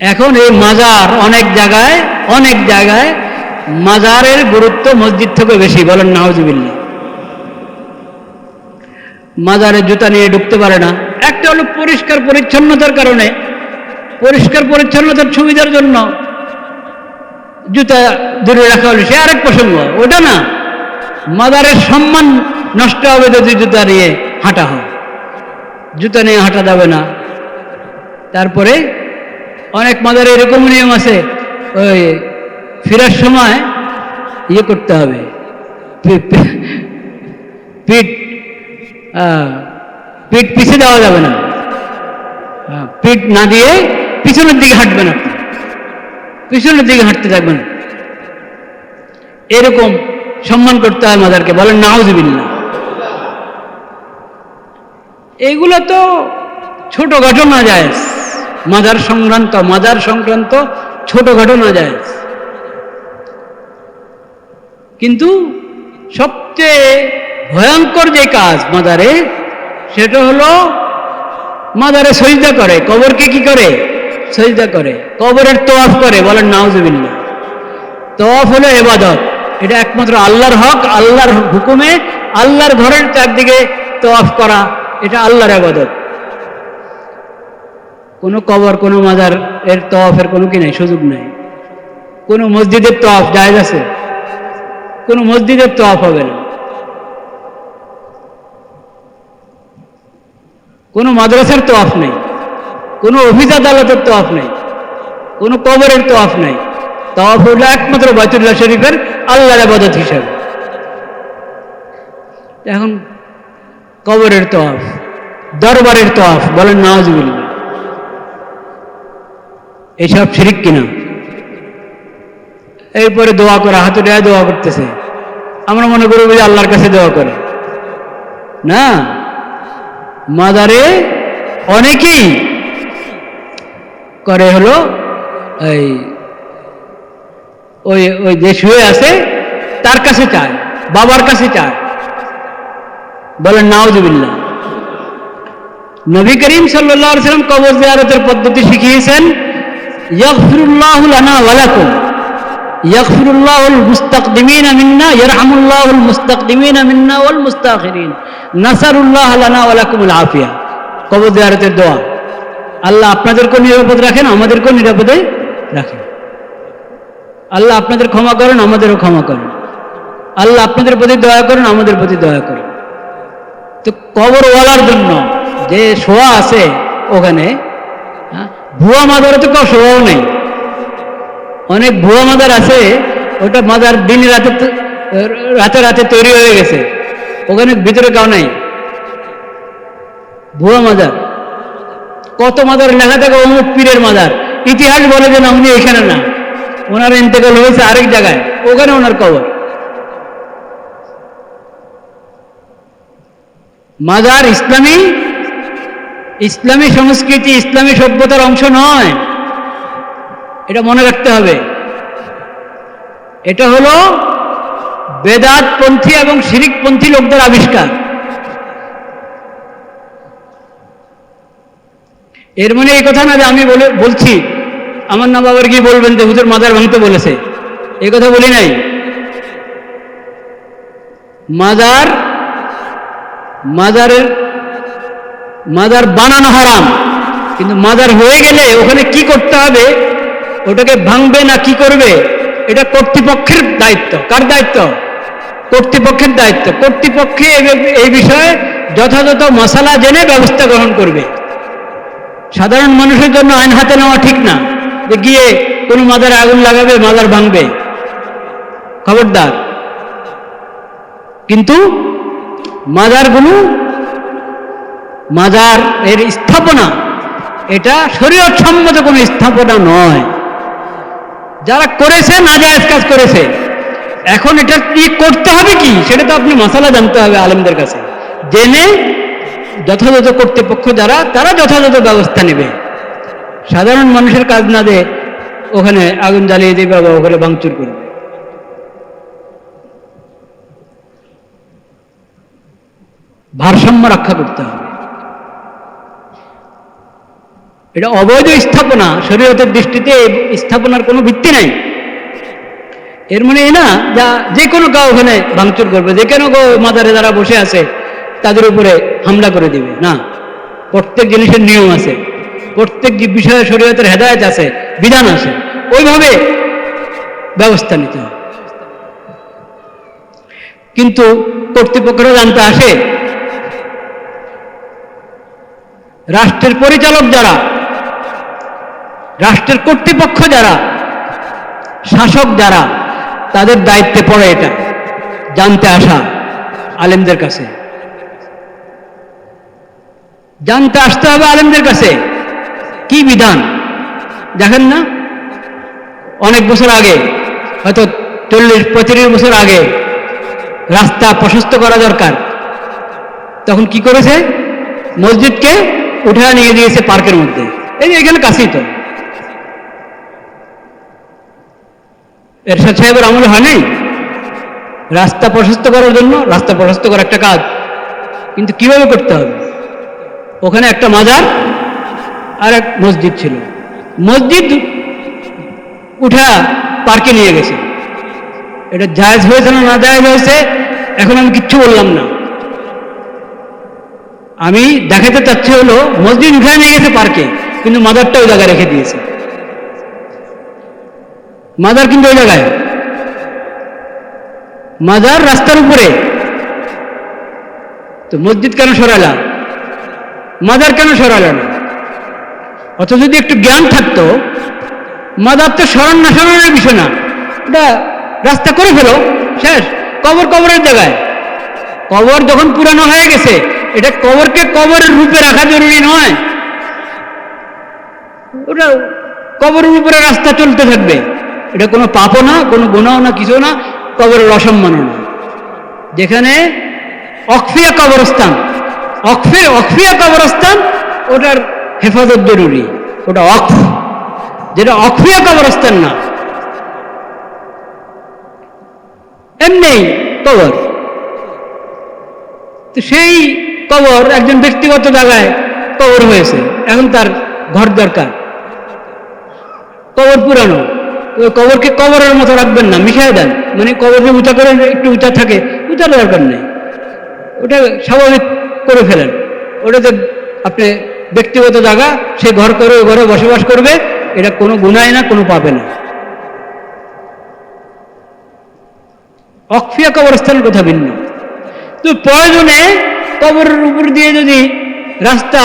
এখন এই মাজার অনেক জায়গায় অনেক জায়গায় মাজারের গুরুত্ব মসজিদ থেকে বেশি, বলেন নাহজুবিল্লা মাজারে জুতা নিয়ে ঢুকতে পারে না। একটা হলো পরিষ্কার পরিচ্ছন্নতার কারণে। পরিষ্কার পরিচ্ছন্নতার সুবিধার জন্য জুতা দূরে রাখা হলো। সে আরেক প্রসঙ্গ, ওটা না মাদারের সম্মান নষ্ট হবে যদি জুতা নিয়ে হাঁটা হয়। জুতা নিয়ে হাঁটা যাবে না। তারপরে অনেক মাদারে এরকম নিয়ম আছে, ওই ফেরার সময় ইয়ে করতে হবে। পিঠ পিঠ পিছে দেওয়া যাবে না। পিঠ না দিয়ে পিছনের দিকে হাঁটবেন আপনি পিছনের দিকে হাঁটতে থাকবেন এরকম সম্মান করতে হয় মাদারকে, বলেন নাউজবিল্লা এগুলো তো ছোট ঘটনা যায় মাজার সংক্রান্ত মাজার সংক্রান্ত ছোট ঘটনা যায়। কিন্তু সবচেয়ে ভয়ঙ্কর যে কাজ মাজারে, সেটা হলো মাজারে সজদা করে। কবরকে কি করে? সজদা করে। কবরের তোয়াফ করে, বলেন নাউজবিল্লা তোয়াফ হলো এবাদত এটা একমাত্র আল্লাহর হক, আল্লাহর হুকুমে, আল্লাহর ঘরের চারদিকে তোয়াফ করা। এটা আল্লাহর আবাদত কোনো কবর, কোনো মাজার এর তওয়াফের কোনো কি নাই, সুযোগ নাই। কোনো মসজিদের তওয়াফ জায়েজ আছে? কোনো মসজিদের তওয়াফ হবে না। কোনো মাদ্রাসার তোয়াফ নেই। কোনো অফিস আদালতের তোয়াফ নেই। কোনো কবরের তোয়াফ নেই। তওয়াফ হলো একমাত্র বাইতুল্লাহ শরীফের আল্লাহর আবাদত হিসাবে। এখন কবরের তোয়াফ দরবারের তোয়াফ বলেন নওয়াজবিল্লা এইসব শিরিক কিনা? এরপরে দোয়া করা, হাতে দেয়া দোয়া করতেছে। আমরা মনে করি যে আল্লাহর কাছে দোয়া করে। না? মাদারে অনেকেই করে হলো এই, ওই ওই যে শুয়ে আছে, তার কাছে চায়, বাবার কাছে চায়। বলেন নাওজবিল্লা নবী করিম সাল্লাহ সাল্লাম কবর জিয়ারতের পদ্ধতি শিখিয়েছেন। ইয়াগফিরুল্লাহু লানা ওয়া লাকুম ইয়াগফিরুল্লাহুল মুস্তাকদিমিনা মিন্না, ইয়ারহামুল্লাহুল মুস্তাকদিমিনা মিন্না ওয়াল মুস্তাখিরিন। নাসারুল্লাহ লানা ওয়া লাকুমুল আফিয়া। কবর জিয়ারতের দোয়া। আল্লাহ আপনাদেরকেও নিরাপদ রাখেন, আমাদেরকেও নিরাপদে রাখেন। আল্লাহ আপনাদের ক্ষমা করেন, আমাদেরও ক্ষমা করেন। আল্লাহ আপনাদের প্রতি দয়া করেন, আমাদের প্রতি দয়া করেন। তো কবরওয়ালার জন্য যে শোয়া আছে ওখানে ভুয়া মাদারে তো কেউ নেই। অনেক ভুয়া মাদার আছে, ওটা মাদার দিন রাতে রাতে রাতে তৈরি হয়ে গেছে। ওখানে ভিতরে কেউ নাই। ভুয়া মাদার। কত মাদার লেখা থাকে, অমুক পীরের মাদার। ইতিহাস বলে যে না উনি এখানে না। ওনার ইন্তেকাল হয়েছে আরেক জায়গায়। ওখানে ওনার কবর। মাজার ইসলামী ইসলামী সংস্কৃতি, ইসলামী সভ্যতার অংশ নয়। এটা মনে রাখতে হবে। এটা হলো বেদাতপন্থী এবং শিরিকপন্থী লোকদের আবিষ্কার। এর মানে এই কথা না যে আমি বলে বলছি। আমার না বাবার কি বলবেন যে হুজুর মাজার ভাঙতে বলেছে। এই কথা বলি নাই। মাজার মাজারের মাজার বানানো হারাম। কিন্তু মাজার হয়ে গেলে ওখানে কি করতে হবে? ওটাকে ভাঙবে না কি করবে? এটা কর্তৃপক্ষের দায়িত্ব। কার দায়িত্ব? কর্তৃপক্ষের দায়িত্ব। কর্তৃপক্ষে এই বিষয়ে যথাযথ মশালা জেনে ব্যবস্থা গ্রহণ করবে। সাধারণ মানুষের জন্য আইন হাতে নেওয়া ঠিক না। যে গিয়ে কোনো মাজারে আগুন লাগাবে মাজার ভাঙবে। খবরদার। কিন্তু মাজারগুলো মাজার এর স্থাপনা। এটা শরীয়ত সম্মত কোনো স্থাপনা নয়। যারা করেছে, নাজায়েজ কাজ করেছে, এখন এটা কি করতে হবে কি? সেটা তো আপনি মশালা জানতে হবে আলেমদের কাছে। জেনে যথাযথ কর্তৃপক্ষ যারা, তারা যথাযথ ব্যবস্থা নেবে। সাধারণ মানুষের কাজ না দিয়ে ওখানে আগুন জ্বালিয়ে দেবে বা ওখানে ভাঙচুর করবে। ভারসাম্য রক্ষা করতে হবে। এটা অবৈধ স্থাপনা, শরীয়তের দৃষ্টিতে স্থাপনার কোনো ভিত্তি নাই। এর মানে এ না যা যে কোনো কাউ ওখানে ভাঙচুর করবে যে কোনো মাদারে যারা বসে আছে, তাদের উপরে হামলা করে দিবে, না। প্রত্যেক জিনিসের নিয়ম আছে, প্রত্যেক বিষয়ে শরীয়তের হেদায়ত আছে, বিধান আছে, ওইভাবে ব্যবস্থা নিতে হবে। কিন্তু কর্তৃপক্ষরা জানতে আসে, রাষ্ট্রের পরিচালক যারা রাষ্ট্রের কর্তৃপক্ষ যারা, শাসক যারা, তাদের দায়িত্বে পড়ে এটা। জানতে আসা আলেমদের কাছে। জানতে আসতে হবে আলেমদের কাছে। কি বিধান? দেখেন না? অনেক বছর আগে, হয়তো চল্লিশ, পঁয়ত্রিশ বছর আগে রাস্তা প্রশস্ত করা দরকার। তখন কি করেছে? মসজিদকে উঠে নিয়ে দিয়েছে পার্কের মধ্যে। এই এখানে কাছেই তো। এরশাদ সাহেবের আমল হয় নাই রাস্তা প্রশস্ত করার জন্য? রাস্তা প্রশস্ত করা একটা কাজ। কিন্তু কীভাবে করতে হবে? ওখানে একটা মাজার আর এক মসজিদ ছিল। মসজিদ উঠা পার্কে নিয়ে গেছে। এটা জায়জ হয়েছে না না জায়জ হয়েছে, এখন আমি কিচ্ছু বললাম না। আমি দেখাতে চাচ্ছি হলো, মসজিদ উঠায় নিয়ে গেছে পার্কে, কিন্তু মাদারটা ওই জায়গায় রেখে দিয়েছে। মাদার কিন্তু ওই জায়গায়। মাদার রাস্তার উপরে। তো মসজিদ কেন সরালা মাদার কেন সরালো না অথচ যদি একটু জ্ঞান থাকতো, মাদার তো স্মরণ না সরানোর বিষয় না। এটা রাস্তা করে ফেলো, শেষ। কবর কবরের জায়গায়। কবর যখন পুরানো হয়ে গেছে, এটা কবরকে কবরের রূপে রাখা জরুরি নয়। ওটা কবরের উপরে রাস্তা চলতে থাকবে। এটা কোনো পাপও না, কোনো গুণাও না কিছু না, কবরের অসম্মানও না। যেখানে অক্ষিয়া কবরস্থান অক্ষে অক্ষিয়া কবরস্থান, ওটার হেফাজত জরুরি, ওটা অক্ষ যেটা অক্ষিয়া কবরস্থান না। এমনি কবর। তো সেই কবর একজন ব্যক্তিগত জায়গায় কবর হয়েছে, এখন তার ঘর দরকার। কবর পুরানো। কবরকে কবরের মতো রাখবেন না, মিশাই দেন। মানে কবরকে উঁচা করে, একটু উঁচা থাকে উঁচার দরকার নেই। ওটা স্বাভাবিক করে ফেলেন। ওটাতে আপনি ব্যক্তিগত জায়গা, সে ঘর করে ওই ঘরে বসবাস করবে, এটা কোনো গুণায় না, কোনো পাবে না। অক্ষিয়া কবরস্থানের কথা ভিন্ন। তো প্রয়োজনে কবরের উপর দিয়ে যদি রাস্তা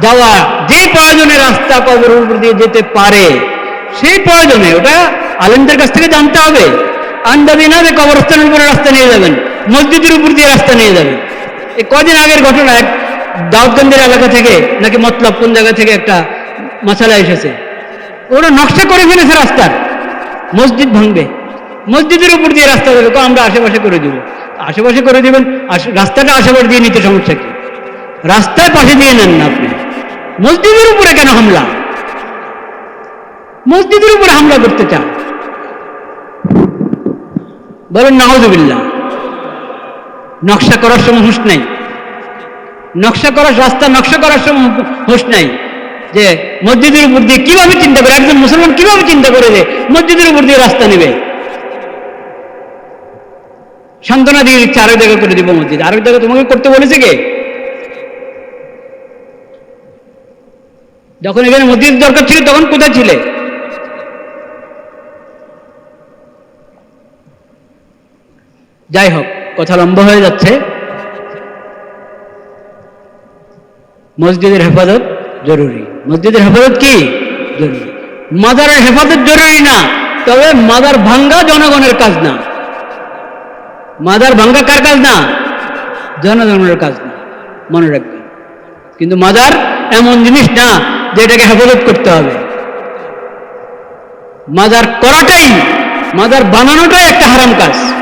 যাওয়া, যে প্রয়োজনে রাস্তা কবরের উপর দিয়ে যেতে পারে সেই প্রয়োজনে ওটা আলেমদের কাছ থেকে জানতে হবে। আন্দাজি না যে কবরস্থানের উপরে রাস্তা নিয়ে যাবেন, মসজিদের উপর দিয়ে রাস্তা নিয়ে যাবেন। এই কদিন আগের ঘটনা, এক দাউদগঞ্জের এলাকা থেকে, নাকি মতলব কোন জায়গা থেকে একটা মশালা এসেছে। ওরা নকশা করে ফেলেছে রাস্তার। মসজিদ ভাঙবে। মসজিদের উপর দিয়ে রাস্তা দেবে আমরা আশেপাশে করে দেবো। আশেপাশে করে দেবেন রাস্তাটা আশেপাশে দিয়ে নিতে সমস্যা কি? রাস্তার পাশে দিয়ে নেন না আপনি। মসজিদের উপরে কেন হামলা? মসজিদের উপরে হামলা করতে চান। বলেন নাহজুবিল্লা নকশা করার সময় হুঁশ নাই। নকশা করার, রাস্তা নকশা করার সময় হুঁশ নাই যে মসজিদের উপর দিয়ে কীভাবে চিন্তা করে, একজন মুসলমান কীভাবে চিন্তা করে যে মসজিদের উপর দিয়ে রাস্তা নেবে? সান্ত্বনা দিয়ে দিচ্ছে আরেক জায়গা করে দিব মসজিদ। আরেক জায়গা তোমাকে করতে বলেছে কে? যখন এখানে মসজিদ দরকার ছিল, তখন কোথায় ছিলে? যাই হোক কথা লম্বা হয়ে যাচ্ছে। মসজিদের হেফাজত জরুরি। মসজিদের হেফাজত কি? জরুরি। মাদারের হেফাজত জরুরি না, তবে মাদার ভাঙ্গা জনগণের কাজ না। মাদার ভাঙ্গা কার কাজ না? জনগণের কাজ না, মনে রাখবেন। কিন্তু মাদার এমন জিনিস না যে এটাকে হেফাজত করতে হবে। মাদার করাটাই মাদার বানানোটাই একটা হারাম কাজ।